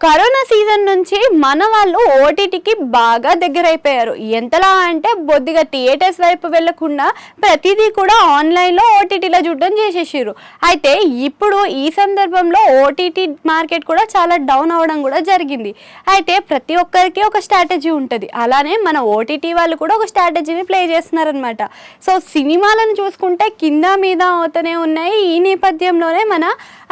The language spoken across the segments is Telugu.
corona season నుంచి మన వాళ్ళు ఓటీటీకి బాగా దగ్గర అయిపోయారు ఎంతలా అంటే బొద్దిగా థియేటర్స్ వైపు వెళ్ళకుండా ప్రతిదీ కూడా ఆన్లైన్లో ఓటీటీలో చూడడం చేసేసారు అయితే ఇప్పుడు ఈ సందర్భంలో ఓటీటీ మార్కెట్ కూడా చాలా డౌన్ అవ్వడం కూడా జరిగింది. అయితే ప్రతి ఒక్కరికి ఒక స్ట్రాటజీ ఉంటుంది. అలానే మన ఓటీటీ వాళ్ళు కూడా ఒక స్ట్రాటజీని ప్లే చేస్తున్నారనమాట సో సినిమాలను చూసుకుంటే కింద మీద అవుతూనే ఉన్నాయి. ఈ నేపథ్యంలోనే మన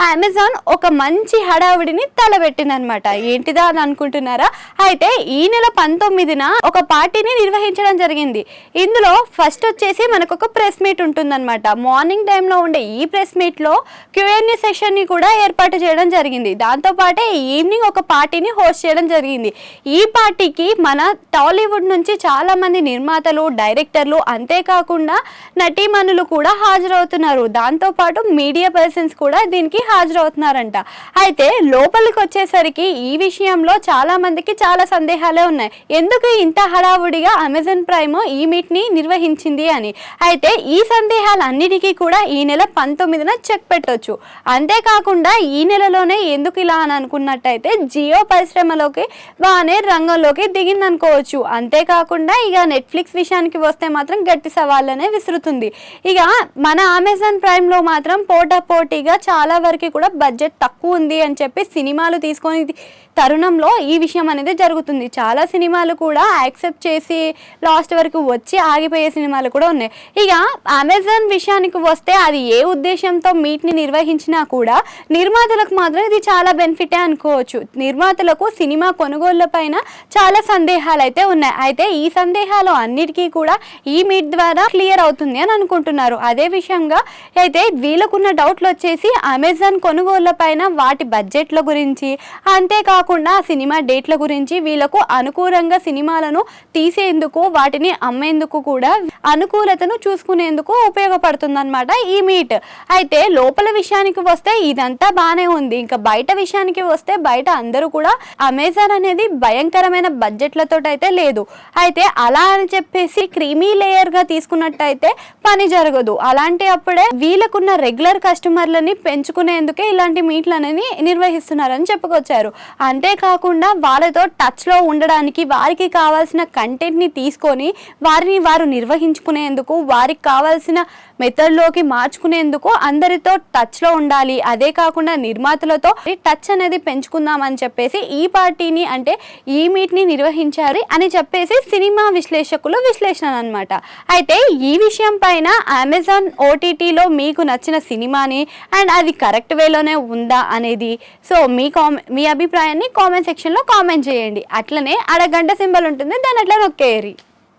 అమెజాన్ ఒక మంచి హడావిడిని తలబెట్టిందనమాట ఏంటిదా అని అనుకుంటున్నారా? అయితే ఈ నెల పంతొమ్మిదిన ఒక పార్టీని నిర్వహించడం జరిగింది. ఇందులో ఫస్ట్ వచ్చేసి మనకు ఒక ప్రెస్ మీట్ ఉంటుందన్నమాట. మార్నింగ్ టైంలో ఉండే ఈ ప్రెస్ మీట్లో క్యూఎన్ఏ సెషన్ని కూడా ఏర్పాటు చేయడం జరిగింది. దాంతోపాటే ఈవినింగ్ ఒక పార్టీని హోస్ట్ చేయడం జరిగింది. ఈ పార్టీకి మన టాలీవుడ్ నుంచి చాలా మంది నిర్మాతలు డైరెక్టర్లు అంతేకాకుండా నటీమణులు కూడా హాజరవుతున్నారు. దాంతోపాటు మీడియా పర్సన్స్ కూడా దీనికి హాజరవుతున్నారంట. అయితే లోపలికి వచ్చేసరికి ఈ విషయంలో చాలా మందికి చాలా సందేహాలే ఉన్నాయి. ఎందుకు ఇంత హడావుడిగా అమెజాన్ ప్రైమ్ ఈ మీట్ని నిర్వహించింది అని? అయితే ఈ సందేహాలన్నిటికీ కూడా ఈ నెల పంతొమ్మిదిన చెక్ పెట్టవచ్చు అంతేకాకుండా ఈ నెలలోనే ఎందుకు ఇలా అని అనుకున్నట్టయితే జియో పరిశ్రమలోకి బాగానే రంగంలోకి దిగింది అనుకోవచ్చు అంతేకాకుండా ఇక నెట్ఫ్లిక్స్ విషయానికి వస్తే మాత్రం గట్టి సవాళ్ళనే విసురుతుంది. ఇక మన అమెజాన్ ప్రైమ్లో మాత్రం పోటా పోటీగా చాలా వరకు కూడా బడ్జెట్ తక్కువ ఉంది అని చెప్పి సినిమాలు తీసుకొని తరుణంలో ఈ విషయం అనేది జరుగుతుంది. చాలా సినిమాలు కూడా యాక్సెప్ట్ చేసి లాస్ట్ వరకు వచ్చి ఆగిపోయే సినిమాలు కూడా ఉన్నాయి. ఇక అమెజాన్ విషయానికి వస్తే అది ఏ ఉద్దేశంతో మీట్ని నిర్వహించినా కూడా నిర్మాతలకు మాత్రం ఇది చాలా బెనిఫిటే అనుకోవచ్చు. నిర్మాతలకు సినిమా కొనుగోళ్ళ పైన చాలా సందేహాలు అయితే ఉన్నాయి. అయితే ఈ సందేహాలు అన్నిటికీ కూడా ఈ మీట్ ద్వారా క్లియర్ అవుతుంది అని అనుకుంటున్నారు. అదే విషయంగా అయితే వీళ్ళకున్న డౌట్లు వచ్చేసి అమెజాన్ కొనుగోళ్ళ పైన వాటి బడ్జెట్ల గురించి అంతేకాకుండా ఆ సినిమా డేట్ల గురించి వీళ్ళకు అనుకూలంగా సినిమాలను తీసేందుకు వాటిని అమ్మేందుకు కూడా అనుకూలతను చూసుకునేందుకు ఉపయోగపడుతుందన్నమాట ఈ మీట్. అయితే లోపల విషయానికి వస్తే ఇదంతా బాగానే ఉంది. ఇంకా బయట విషయానికి వస్తే బయట అందరూ కూడా అమెజాన్ అనేది భయంకరమైన బడ్జెట్లతో అయితే లేదు. అయితే అలా అని చెప్పేసి క్రీమీ లేయర్గా తీసుకున్నట్టయితే పని జరగదు. అలాంటి అప్పుడే వీళ్ళకున్న రెగ్యులర్ కస్టమర్లని పెంచుకునేందుకే ఇలాంటి మీట్లు అనేది నిర్వహిస్తున్నారని చెప్పుకొచ్చారు. అంతేకాకుండా వాళ్ళతో టచ్లో ఉండడానికి వారికి కావాల్సిన కంటెంట్ని తీసుకొని వారిని వారు నిర్వహించుకునేందుకు వారికి కావాల్సిన మెథడ్లోకి మార్చుకునేందుకు అందరితో టచ్లో ఉండాలి. అదే కాకుండా నిర్మాతలతో టచ్ అనేది పెంచుకుందాం అని చెప్పేసి ఈ పార్టీని అంటే ఈ మీట్ని నిర్వహించారు అని చెప్పేసి సినిమా విశ్లేషకులు విశ్లేషణ అనమాట అయితే ఈ విషయం పైన అమెజాన్ ఓటీటీలో మీకు నచ్చిన సినిమాని అండ్ అది కరెక్ట్ వేలోనే ఉందా అనేది సో మీ కామె మీ అభిప్రాయాన్ని కామెంట్ సెక్షన్లో కామెంట్ చేయండి. అట్లనే ఆడ గంట సింబల్ ఉంటుంది దాని అట్లా నొక్కేయరి.